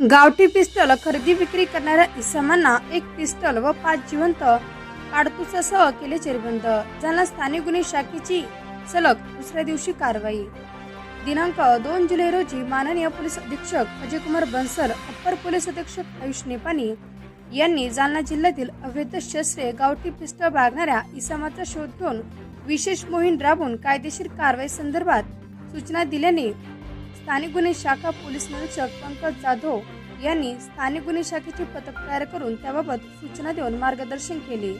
गावठी पिस्टल खरेदी विक्री करणाऱ्या इसमांना एक पिस्टल व पाच जिवंत काडतुसासह केले चिरबंद. ज्यांना स्थानिक गुन्हे शाखेची सलग दुसऱ्या दिवशी कारवाई. दिनांक दोन जुलै रोजी माननीय पोलीस अधीक्षक अजयकुमार बन्सल अप्पर पोलीस अधीक्षक आयुष नेपानी यांनी जालना जिल्ह्यातील अवैध शस्त्रे गावठी पिस्टल बाळगणाऱ्या इसमाचा शोध घेऊन विशेष मोहीम राबवून कायदेशीर कारवाई संदर्भात सूचना दिल्याने स्थानिक गुन्हे शाखा पोलीस निरीक्षक पंकज जाधव यांनी स्थानिक गुन्हे शाखेचे पथक तयार करून त्याबाबत सूचना देऊन मार्गदर्शन केले.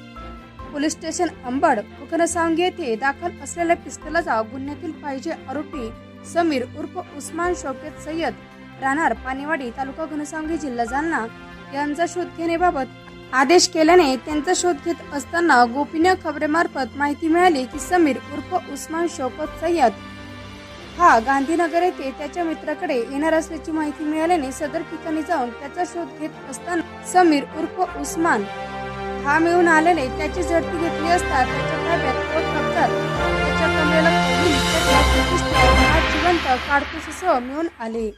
पोलीस स्टेशन अंबड उखनसांग येथे दाखल असलेल्या पिस्तलाचा गुन्ह्यातील पाहिजे आरोपी समीर उर्फ उस्मान शौकत सय्यद राहणार पानेवाडी तालुका घनसावंगी जिल्हा जालना. यांचा शोध घेण्याबाबत आदेश केल्याने त्यांचा शोध घेत असताना गोपनीय खबरेमार्फत माहिती मिळाली की समीर उर्फ उस्मान शौकत सय्यद हा गांधीनगर येथे त्याच्या मित्राकडे येणार असल्याची माहिती मिळाल्याने सदर ठिकाणी जाऊन त्याचा शोध घेत असताना समीर उर्फ उस्मान हा मिळून आल्याने त्याची झडती घेतली असता त्याच्या ताब्यात व कब्जात त्याच्या कमरेला जिवंत काडतुसासह मिळून आले.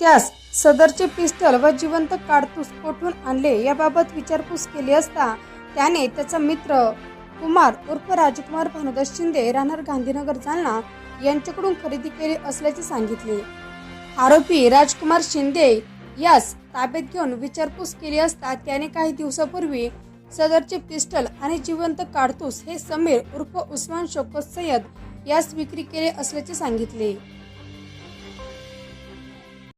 त्यास सदरचे पिस्टल व जिवंत काडतूस कोठून आणले याबाबत विचारपूस केली असता त्याने त्याचा मित्र कुमार उर्फ राजकुमार भानुदास शिंदे राहणार गांधीनगर जालना यांच्याकडून खरेदी केली असल्याचे सांगितले. आरोपी राजकुमार शिंदे यास ताब्यात घेऊन विचारपूस केली असता त्याने काही दिवसापूर्वी सदरचे पिस्टल आणि जिवंत काडतूस हे समीर उर्फ उस्मान शोकत सय्यद यास विक्री केले असल्याचे सांगितले.